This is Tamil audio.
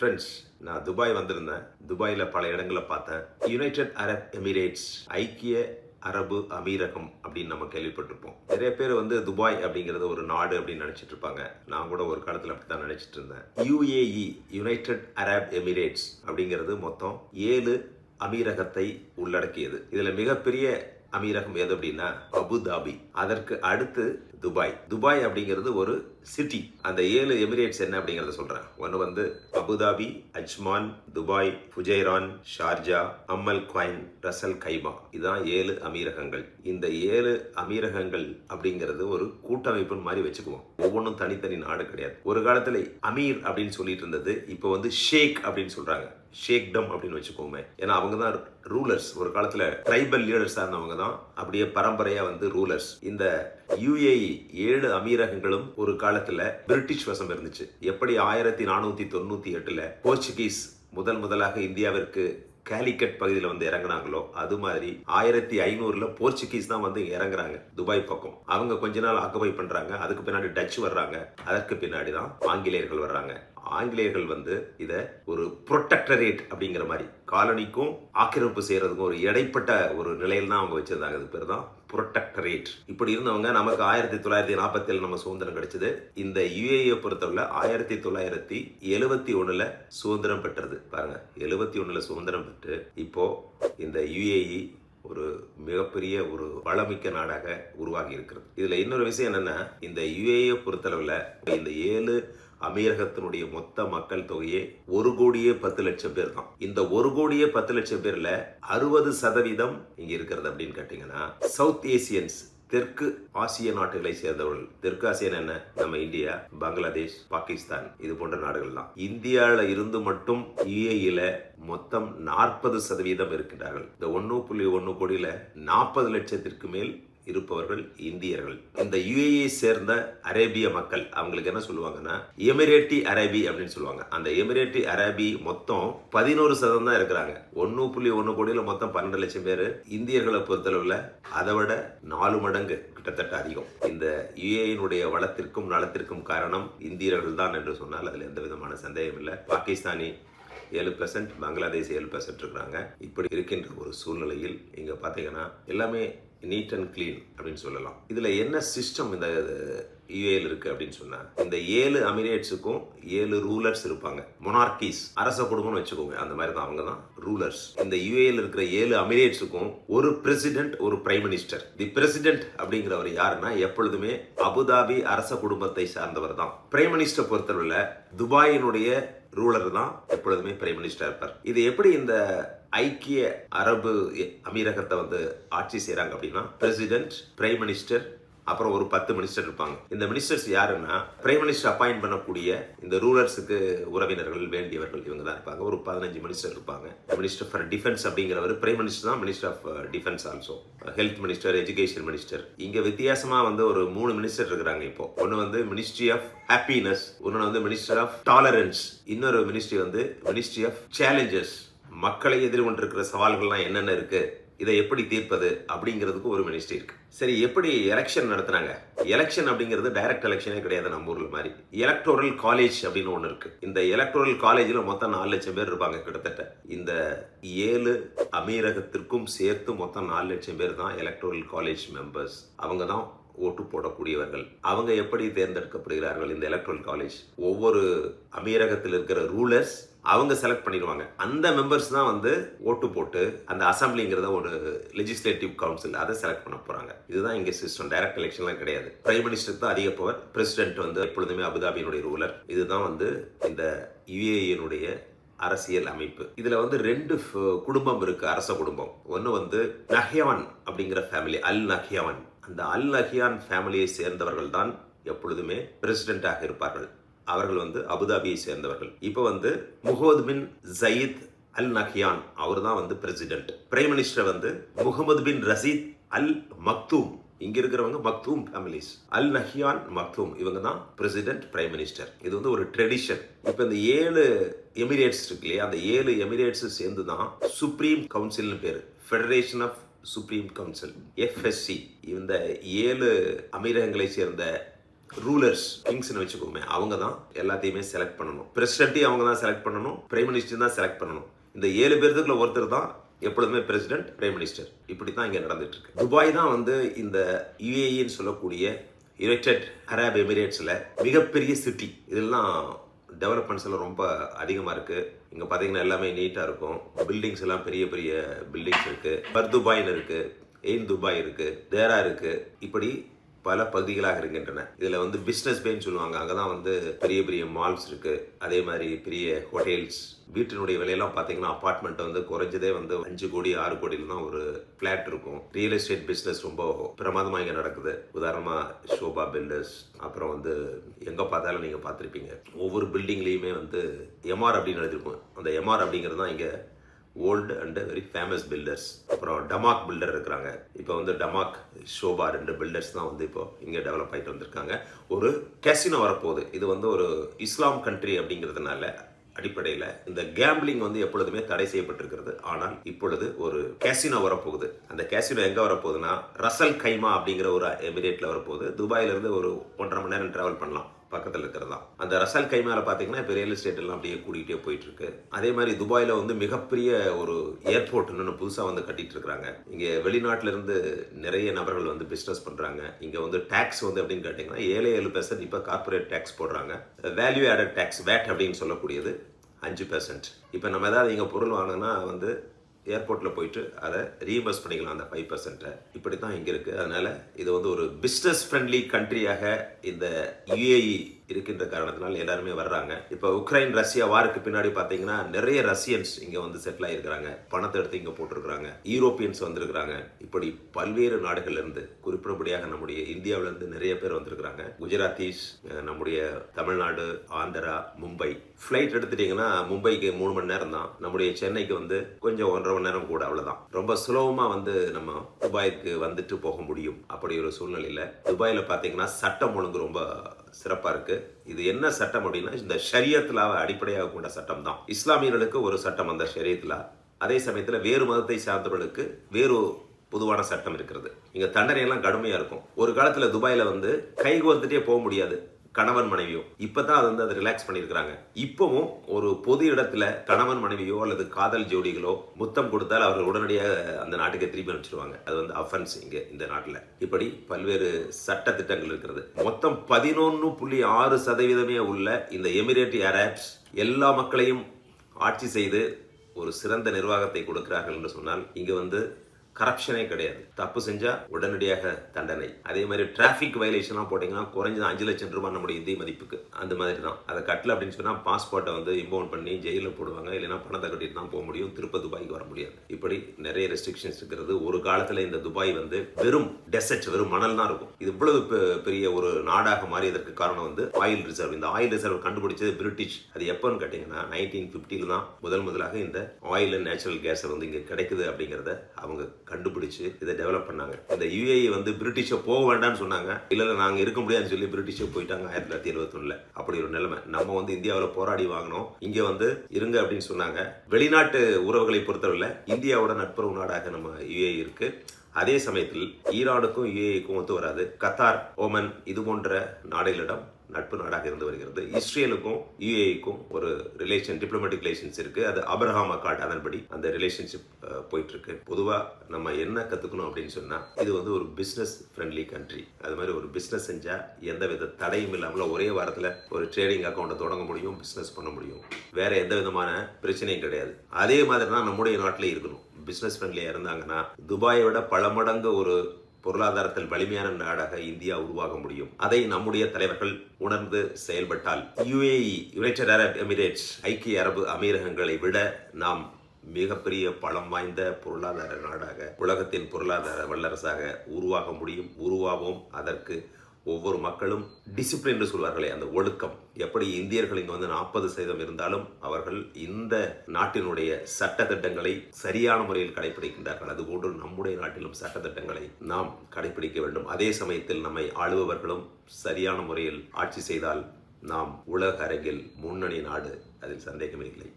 ஃப்ரெண்ட்ஸ் நான் துபாய் வந்திருந்தேன். துபாயில் பல இடங்களை பார்த்தேன். யுனைடெட் அரப் எமிரேட்ஸ் ஐக்கிய அரபு அமீரகம் அப்படின்னு நம்ம கேள்விப்பட்டிருப்போம். நிறைய பேர் வந்து துபாய் அப்படிங்கிறது ஒரு நாடு அப்படின்னு நினைச்சிட்டு இருப்பாங்க. நான் கூட ஒரு காலத்தில் அப்படி தான் நினைச்சிட்டு இருந்தேன். யுஏஇ யுனைடெட் அரப் எமிரேட்ஸ் அப்படிங்கிறது மொத்தம் ஏழு அமீரகத்தை உள்ளடக்கியது. இதில் மிகப்பெரிய அமீரகம் எது அப்படின்னா அபுதாபி அதற்கு அடுத்து துபாய். துபாய் அப்படிங்கிறது ஒரு சிட்டி அந்த ஏழு எமிரேட்ஸ் என்ன அப்படிங்கறத சொல்றேன். ஒன்று வந்து Abu Dhabi Ajman Dubai Fujairah Sharjah Umm Al Quwain Ras al Khaimah. இதுதான் ஏழு அமீரகங்கள். இந்த ஏழு அமீரகங்கள் அப்படிங்கிறது ஒரு கூட்டமைப்பு மாதிரி வச்சுக்குவோம். ஒவ்வொன்றும் தனித்தனி நாடு கிடையாது. ஒரு காலத்துல அமீர் அப்படின்னு சொல்லிட்டு இருந்தது இப்போ வந்து ஷேக் அப்படின்னு சொல்றாங்க. ஷேக்டம் அப்படின்னு வச்சுக்கோமே. ஏன்னா அவங்க தான் ரூலர்ஸ் ஒரு காலத்தில் ட்ரைபல் லீடர்ஸாக இருந்தவங்க தான் அப்படியே பரம்பரையாக வந்து ரூலர்ஸ் இந்த யுஏஇ ஏழு அமீரகங்களும் ஒரு காலத்தில் பிரிட்டிஷ் வசம் இருந்துச்சு. எப்படி ஆயிரத்தி நானூற்றி தொண்ணூற்றி எட்டில் போர்ச்சுகீஸ் முதல் முதலாக இந்தியாவிற்கு கேலிக்கட் பகுதியில் வந்து இறங்குனாங்களோ அது மாதிரி ஆயிரத்தி ஐநூறுல போர்ச்சுகீஸ் தான் வந்து இறங்குறாங்க துபாய் பக்கம். அவங்க கொஞ்ச நாள் ஆக்குபை பண்றாங்க அதுக்கு பின்னாடி டச் வர்றாங்க அதற்கு பின்னாடி தான் ஆங்கிலேயர்கள் வர்றாங்க. ஆங்கிலேயர்கள் வந்து இத ஒரு புரொட்டக்டரேட் அப்படிங்கிற மாதிரி காலனிக்கும் ஆக்கிரமிப்பு செய்யறதுக்கும் ஒரு இடைப்பட்ட ஒரு நிலையில் தான் அவங்க வச்சிருந்தாங்க அது பேர் தான் புரொட்டக்டரேட் இப்படி இருந்தவங்க நமக்கு ஆயிரத்தி தொள்ளாயிரத்தி நாற்பத்தி ஏழு நம்ம சுதந்திரம் கிடைச்சது. இந்த யுஏஏ பொறுத்தவரை ஆயிரத்தி தொள்ளாயிரத்தி எழுபத்தி ஒண்ணுல சுதந்திரம் பெற்றது. பாருங்க எழுபத்தி ஒண்ணுல சுதந்திரம் பெற்று இப்போ இந்த யுஏஇ ஒரு மிகப்பெரிய ஒரு வளமிக்க நாடாக உருவாகி இருக்கிறது. இதுல இன்னொரு விஷயம் என்னன்னா இந்த யுஏஏ பொறுத்தளவுல இந்த ஏழு அமீரகத்தினுடைய மொத்த மக்கள் தொகையே ஒரு கோடியே பத்து லட்சம் பேர் தான். இந்த ஒரு கோடியே பத்து லட்சம் பேர்ல அறுபது சதவீதம் இங்க இருக்கிறது அப்படின்னு கேட்டீங்கன்னா சவுத் ஏசியன்ஸ் தெற்கு ஆசிய நாடுகளை சேர்ந்தவர்கள். தெற்கு ஆசியன் என்ன? நம்ம இந்தியா பங்களாதேஷ் பாகிஸ்தான் இது போன்ற நாடுகள் தான். இந்தியாவில் இருந்து மட்டும் யுஏஇல மொத்தம் நாற்பது சதவீதம் இருக்கின்றார்கள். இந்த ஒன்று புள்ளி ஒன்று கோடியில நாற்பது லட்சத்திற்கு மேல் இருப்பவர்கள் இந்தியர்கள். இந்த யுஏஇ சேர்ந்த அரேபிய மக்கள் அவங்களுக்கு என்ன சொல்லுவாங்கன்னா எமிரேட்டி அரேபி அப்படின்னு சொல்லுவாங்க. அந்த எமிரேட்டி அரேபி மொத்தம் பதினோரு சதம் தான் இருக்கிறாங்க. ஒன்னு புள்ளி ஒன்னு கோடியில மொத்தம் பன்னெண்டு லட்சம் பேர் இந்தியர்களை பொறுத்தளவில் அதை விட நாலு மடங்கு கிட்டத்தட்ட அதிகம். இந்த யுஏயினுடைய வளத்திற்கும் நலத்திற்கும் காரணம் இந்தியர்கள் தான் என்று சொன்னால் அதில் எந்த விதமான சந்தேகம் இல்லை. பாகிஸ்தானி ஏழு பெர்சன்ட் பங்களாதேஷ் ஏழு பெர்சன்ட் இருக்கிறாங்க. இப்படி இருக்கின்ற ஒரு சூழ்நிலையில் இங்கே பார்த்தீங்கன்னா எல்லாமே நீட் அண்ட் க்ளீன் அப்படின்னு சொல்லலாம். இதில் என்ன சிஸ்டம் இந்த யுஏல இருக்கு அப்படின்னு சொன்னா இந்த ஏழு அமிரேட்ஸுக்கும் ஏழு ரூலர்ஸ் இருப்பாங்க. மொனார்கிஸ் அரச குடும்பம்னு வச்சுக்கோங்க. அந்த மாதிரி தான் அவங்க தான் ரூலர்ஸ் இந்த யுஏல இருக்கிற ஏழு அமிரேட்ஸுக்கும் ஒரு பிரசிடென்ட் ஒரு பிரைம் மினிஸ்டர் தி பிரசிடென்ட் அப்படிங்கிறவர் யாருன்னா எப்பொழுதுமே அபுதாபி அரச குடும்பத்தை சார்ந்தவர் தான். பிரைம் மினிஸ்டர் பொறுத்தவரையில் துபாயினுடைய ரூலர் தான் எப்பொழுதுமே பிரைம் மினிஸ்டர் இருப்பார். இது எப்படி இந்த ஐக்கிய அரபு அமீரகத்தை வந்து ஆட்சி செய்கிறாங்க அப்படின்னா பிரசிடென்ட் பிரைம் மினிஸ்டர் அப்புறம் ஒரு பத்து மினிஸ்டர் இருப்பாங்க. இந்த மினிஸ்டர்ஸ் யாருன்னா பிரைம் மினிஸ்டர் அப்பாயிண்ட் பண்ணக்கூடிய இந்த ரூலர்ஸுக்கு உறவினர்கள் வேண்டியவர்கள் இவங்க தான் இருப்பாங்க. ஒரு பதினஞ்சு மினிஸ்டர் இருப்பாங்க. மினிஸ்டர் ஃபார் டிஃபென்ஸ் அப்படிங்கிறவர் பிரைம் மினிஸ்டர் தான் minister of defence also health minister education minister இங்க வித்தியாசமா வந்து ஒரு மூணு மினிஸ்டர் இருக்கிறாங்க இப்போ. ஒன்னு வந்து மினிஸ்ட்ரி ஆஃப் ஹாப்பினஸ் ஒன்னு வந்து மினிஸ்டர் ஆஃப் டாலரன்ஸ் இன்னொரு மினிஸ்ட்ரி வந்து மினிஸ்ட்ரி ஆஃப் சேலஞ்சஸ் மக்களை எதிர்கொண்டிருக்கிற சவால்கள்லாம் என்னென்ன இருக்கு? இதை எப்படி தீர்ப்பது? அப்படிங்கிறதுக்கு ஒரு மினிஸ்ட்ரி இருக்கு. சரி எப்படி எலெக்ஷன் நடத்துனாங்க எலெக்ஷன் அப்படிங்கிறது டைரக்ட் எலெக்ஷனே கிடையாது நம்ம ஊரில் மாதிரி. எலக்டோரல் காலேஜ் அப்படின்னு ஒன்று இருக்கு. இந்த எலக்டோரல் காலேஜில் மொத்தம் நாலு லட்சம் பேர் இருப்பாங்க கிட்டத்தட்ட. இந்த ஏழு அமீரகத்திற்கும் சேர்த்து மொத்தம் நாலு லட்சம் பேர் தான் எலக்டோரல் காலேஜ் மெம்பர்ஸ் அவங்க தான் ஓட்டு போடக்கூடியவர்கள். அவங்க எப்படி தேர்ந்தெடுக்கப்படுகிறார்கள் இந்த எலக்ட்ரல் காலேஜ் ஒவ்வொரு அமீரகத்தில் இருக்கிற ரூலர்ஸ் அவங்க செலக்ட் பண்ணிடுவாங்க. அந்த மெம்பர்ஸ் தான் வந்து ஓட்டு போட்டு அந்த அசம்பிளிங்கிறத ஒரு லெஜிஸ்லேட்டிவ் கவுன்சில் அதை செலக்ட் பண்ண போகிறாங்க இதுதான் இங்கே சிஸ்டம் டைரக்ட் எலெக்ஷன்லாம் கிடையாது. பிரைம் மினிஸ்டர் தான் அதிக பவர் பிரசிடென்ட் வந்து எப்பொழுதுமே அபுதாபியினுடைய ரூலர் இதுதான் வந்து இந்த யுஏஇனுடைய அரசியல் அமைப்பு. இதுல வந்து ரெண்டு குடும்பம் இருக்கு அரச குடும்பம். ஒன்று வந்து நஹ்யான் அப்படிங்கிற ஃபேமிலி அல் நஹ்யான் அந்த அல் நஹியான் ஃபேமிலியை சேர்ந்தவர்கள் தான் எப்பொழுதுமே பிரசிடென்டாக இருப்பார்கள். அவர்கள் வந்து அபுதாபியை சேர்ந்தவர்கள். இப்போ வந்து முகமது பின் ஜயீத் அல் நஹியான் அவர் தான் வந்து பிரசிடென்ட் பிரைம் மினிஸ்டர் வந்து முகமது பின் ரசீத் அல் மக்தூம் இங்க இருக்கிறவங்க Maktoum families Al Nahyan Maktoum இவங்க தான் பிரசிடென்ட் பிரைம் மினிஸ்டர் இது வந்து ஒரு ட்ரெடிஷன் இப்போ இந்த ஏழு எமிரேட்ஸ் இருக்கு இல்லையா அந்த ஏழு எமிரேட்ஸ் சேர்ந்து தான் சுப்ரீம் கவுன்சில்னு பேர் federation of supreme council FSC இந்த ஏழு அமீரகங்களை சேர்ந்த ரூலர்ஸ் கிங்ஸ்னு வச்சுக்கோமே அவங்க தான் எல்லாத்தையுமே செலக்ட் பண்ணணும். பிரசிடென்ட்டையும் அவங்க தான் செலக்ட் பண்ணணும். பிரைம் மினிஸ்டர் தான் செலக்ட் பண்ணணும். இந்த ஏழு பேர்த்துக்குள்ள ஒருத்தர் தான் எப்பொழுதுமே பிரசிடென்ட் பிரைம் மினிஸ்டர் இப்படி தான் இங்கே நடந்துட்டு இருக்கு துபாய் தான் வந்து இந்த யுஏஇன்னு சொல்லக்கூடிய யுனைடெட் அரப் எமிரேட்ஸில் மிகப்பெரிய சிட்டி இதெல்லாம் டெவலப்மெண்ட்ஸ் எல்லாம் ரொம்ப அதிகமாக இருக்குது இங்கே பார்த்தீங்கன்னா எல்லாமே நீட்டாக இருக்கும். பில்டிங்ஸ் எல்லாம் பெரிய பெரிய பில்டிங்ஸ் இருக்குது பர் துபாய்னு இருக்குது எயின் துபாய் இருக்குது தேரா இருக்குது இப்படி பல பகுதிகளாக இருக்கின்றன. இதில் வந்து பிஸ்னஸ் பேன்னு சொல்லுவாங்க. அங்கே தான் வந்து பெரிய பெரிய மால்ஸ் இருக்குது அதே மாதிரி பெரிய ஹோட்டல்ஸ் வீட்டினுடைய விலையெல்லாம் பார்த்தீங்கன்னா அப்பார்ட்மெண்ட் வந்து குறைஞ்சதே வந்து அஞ்சு கோடி ஆறு கோடியில் தான் ஒரு ஃப்ளாட் இருக்கும். ரியல் எஸ்டேட் பிஸ்னஸ் ரொம்ப பிரமாதமாக இங்கே நடக்குது. உதாரணமாக ஷோபா பில்டர்ஸ் அப்புறம் வந்து எங்கே பார்த்தாலும் நீங்கள் பார்த்துருப்பீங்க. ஒவ்வொரு பில்டிங்லேயுமே வந்து எம்ஆர் அப்படின்னு எழுதிருக்கும் அந்த எம்ஆர் அப்படிங்கிறது தான் இங்கே old and very famous builders அப்புறம் டமாக் பில்டர் இருக்கிறாங்க. இப்போ வந்து டமாக் ஷோபா ரெண்டு பில்டர்ஸ் தான் வந்து இப்போ இங்கே டெவலப் ஆகிட்டு வந்திருக்காங்க. ஒரு கேசினோ வரப்போகுது. இது வந்து ஒரு இஸ்லாம் கண்ட்ரி அப்படிங்கிறதுனால அடிப்படையில் இந்த கேம்பிளிங் வந்து எப்பொழுதுமே தடை செய்யப்பட்டிருக்கிறது. ஆனால் இப்பொழுது ஒரு கேசினோ வரப்போகுது. அந்த கேசினோ எங்கே வரப்போகுதுன்னா ரசல் கைமா அப்படிங்கிற ஒரு எமிரேட்டில் வரப்போகுது. துபாயிலிருந்து ஒரு ஒன்றரை மணி நேரம் ட்ராவல் பண்ணலாம். பக்கத்தில் இருக்கிறது தான் அந்த ரசல் மேலே பார்த்தீங்கன்னா இப்போ ரியல் எஸ்டேட் எல்லாம் அப்படியே கூட்டிகிட்டே போயிட்டு இருக்கு அதே மாதிரி துபாயில் வந்து மிகப்பெரிய ஒரு ஏர்போர்ட் இன்னொன்று புதுசாக வந்து கட்டிட்டு இருக்கிறாங்க இங்கே வெளிநாட்டிலிருந்து நிறைய நபர்கள் வந்து பிஸ்னஸ் பண்ணுறாங்க இங்கே வந்து டேக்ஸ் வந்து அப்படின்னு கேட்டிங்கன்னா ஏழு ஏழு பெர்சன்ட் இப்போ கார்பரேட் டேக்ஸ் போடுறாங்க. வேல்யூ ஆடட் டேக்ஸ் வேட் அப்படின்னு சொல்லக்கூடியது அஞ்சு பெர்சன்ட் இப்போ நம்ம ஏதாவது இங்கே பொருள் வாங்கினா வந்து ஏர்போர்ட்டில் போயிட்டு அதை ரீஇம்பர்ஸ் பண்ணிக்கலாம் அந்த ஃபைவ் பர்சன்ட்டை இப்படி தான் இங்கே இருக்குது அதனால் இது வந்து ஒரு பிஸ்னஸ் ஃப்ரெண்ட்லி கண்ட்ரியாக இந்த யுஏஇ இருக்கின்ற காரணத்தினால் எல்லாருமே வர்றாங்க. இப்போ உக்ரைன் ரஷ்யா வாருக்கு பின்னாடி பார்த்தீங்கன்னா நிறைய ரஷ்யன்ஸ் இங்கே வந்து செட்டில் ஆகிருக்கிறாங்க பணத்தை எடுத்து இங்கே போட்டிருக்கிறாங்க. யூரோப்பியன்ஸ் வந்திருக்கிறாங்க. இப்படி பல்வேறு நாடுகள்ல இருந்து குறிப்பிடப்படியாக நம்முடைய இந்தியாவிலேருந்து நிறைய பேர் வந்திருக்கிறாங்க. குஜராத்தீஸ் நம்முடைய தமிழ்நாடு ஆந்திரா மும்பை. ஃப்ளைட் எடுத்துட்டீங்கன்னா மும்பைக்கு மூணு மணி நேரம் தான் நம்முடைய சென்னைக்கு வந்து கொஞ்சம் ஒன்றரை மணி நேரம் கூட அவ்வளவுதான். ரொம்ப சுலபமாக வந்து நம்ம துபாய்க்கு வந்துட்டு போக முடியும். அப்படி ஒரு சூழ்நிலையில் துபாயில் பார்த்தீங்கன்னா சட்டம் ஒழுங்கு ரொம்ப சிறப்பாக இருக்குது இது என்ன சட்டம் அப்படின்னா இந்த ஷரியத்தில் அடிப்படையாக கொண்ட சட்டம் தான் இஸ்லாமியர்களுக்கு ஒரு சட்டம் அந்த ஷரியத்தில். அதே சமயத்தில் வேறு மதத்தை சார்ந்தவர்களுக்கு வேறு பொதுவான சட்டம் இருக்கிறது. இங்கே தண்டனையெல்லாம் கடுமையாக இருக்கும். ஒரு காலத்தில் துபாயில் வந்து கை கோர்த்துட்டே போக முடியாது. கணவன் மனைவியோ. இப்பதான் அது வந்து அதை ரிலாக்ஸ் பண்ணியிருக்கிறாங்க. இப்பவும் ஒரு பொது இடத்துல கணவன் மனைவியோ அல்லது காதல் ஜோடிகளோ முத்தம் கொடுத்தால் அவர்கள் உடனடியாக அந்த நாட்டுக்கு திருப்பி அனுப்பிச்சிருவாங்க. அது வந்து அஃபென்ஸ் இங்க இந்த நாட்டில். இப்படி பல்வேறு சட்ட திட்டங்கள் இருக்கிறது. மொத்தம் பதினொன்று புள்ளி ஆறு சதவீதமே உள்ள இந்த எமிரேட் அரேப்ஸ் எல்லா மக்களையும் ஆட்சி செய்து ஒரு சிறந்த நிர்வாகத்தை கொடுக்கிறார்கள் என்று சொன்னால் இங்க வந்து கரப்ஷனே கிடையாது. தப்பு செஞ்சா உடனடியாக தண்டனை. அதே மாதிரி டிராஃபிக் வயலேஷன்லாம் போட்டிங்கன்னா குறைஞ்சது அஞ்சு லட்சம் ரூபாய் நம்முடைய இந்திய மதிப்புக்கு. அந்த மாதிரி தான். அதை கட்டல அப்படின்னு சொன்னால் பாஸ்போர்ட்டை வந்து இம்பவுண்ட் பண்ணி ஜெயிலில் போடுவாங்க. இல்லைன்னா பணத்தை கட்டிட்டு தான் போக முடியும். திருப்ப துபாய்க்கு வர முடியாது. இப்படி நிறைய ரெஸ்ட்ரிக்ஷன்ஸ் இருக்கிறது. ஒரு காலத்தில் இந்த துபாய் வந்து வெறும் டெசர்ட் வெறும் மணல் தான் இருக்கும். இது இவ்வளவு பெ- பெரிய ஒரு நாடாக மாறியதற்கு காரணம் வந்து ஆயில் ரிசர்வ் இந்த ஆயில் ரிசர்வ் கண்டுபிடிச்சது பிரிட்டிஷ் அது எப்போன்னு கேட்டிங்கன்னா நைன்டீன் ஃபிஃப்டியில் தான் முதல் முதலாக இந்த ஆயில் அண்ட் நேச்சுரல் கேஸ் வந்து இங்கே கிடைக்குது அப்படிங்கிறத அவங்க கண்டுபிடிச்சு இதை டெவலப் பண்ணாங்க. இந்த யுஏஇ வந்து பிரிட்டிஷை போக வேண்டாம்னு சொன்னாங்க. இல்லை இல்லை நாங்க இருக்க முடியாதுன்னு சொல்லி பிரிட்டிஷை போயிட்டாங்க ஆயிரத்தி தொள்ளாயிரத்தி எழுபத்தொன்னுல அப்படி ஒரு நிலைமை. நம்ம வந்து இந்தியாவில் போராடி வாங்கினோம். இங்க வந்து இருங்க அப்படின்னு சொன்னாங்க. வெளிநாட்டு உறவுகளை பொறுத்தவரை இந்தியாவோட நட்புறவு நாடாக நம்ம யுஏஇ இருக்கு. அதே சமயத்தில் ஈரானுக்கும் யுஏஇக்கும் ஒத்து வராது. கத்தார் ஓமன் இது போன்ற நாடுகளிடம் நட்பு நாடாக இருந்து வருகிறது. இஸ்ரேலுக்கும் யுஏக்கும் ஒரு ரிலேஷன் டிப்ளமேட்டிக் ரிலேஷன்ஸ் இருக்கு. அது அப்ரஹாம் அக்கார்ட் அதன்படி அந்த ரிலேஷன்ஷிப் போயிட்டு இருக்கு பொதுவா நம்ம என்ன கத்துக்கணும் அப்படின்னு சொன்னா இது வந்து ஒரு பிசினஸ் ஃப்ரெண்ட்லி கண்ட்ரி அது மாதிரி ஒரு பிசினஸ் செஞ்சா எந்த வித தடையும் இல்லாமல் ஒரே வாரத்துல ஒரு ட்ரேடிங் அக்கௌண்ட்டை தொடங்க முடியும் பிசினஸ் பண்ண முடியும். வேற எந்த விதமான பிரச்சனையும் கிடையாது. அதே மாதிரி தான் நம்முடைய நாட்டிலே இருக்கணும். பிஸ்னஸ் ஃப்ரெண்ட்லியாக இருந்தாங்கன்னா துபாயை விட பல மடங்கு ஒரு பொருளாதாரத்தில் வலிமையான நாடாக இந்தியா உருவாக முடியும். அதை நம்முடைய தலைவர்கள் உணர்ந்து செயல்பட்டால் யுஏஇ யுனைடெட் அரப் எமிரேட்ஸ் ஐக்கிய அரபு அமீரகங்களை விட நாம் மிகப்பெரிய பலம் வாய்ந்த பொருளாதார நாடாக உலகத்தின் பொருளாதார வல்லரசாக உருவாக முடியும் உருவாவோம். அதற்கு ஒவ்வொரு மக்களும் டிசிப்ளின் என்று சொல்வார்களே அந்த ஒழுக்கம். எப்படி இந்தியர்கள் இங்கே வந்து நாற்பது சதவீதம் இருந்தாலும் அவர்கள் இந்த நாட்டினுடைய சட்ட திட்டங்களை சரியான முறையில் கடைபிடிக்கின்றார்கள் அதுபோன்று நம்முடைய நாட்டிலும் சட்ட திட்டங்களை நாம் கடைபிடிக்க வேண்டும். அதே சமயத்தில் நம்மை ஆளுபவர்களும் சரியான முறையில் ஆட்சி செய்தால் நாம் உலக அரங்கில் முன்னணி நாடு அதில் சந்தேகமே இல்லை.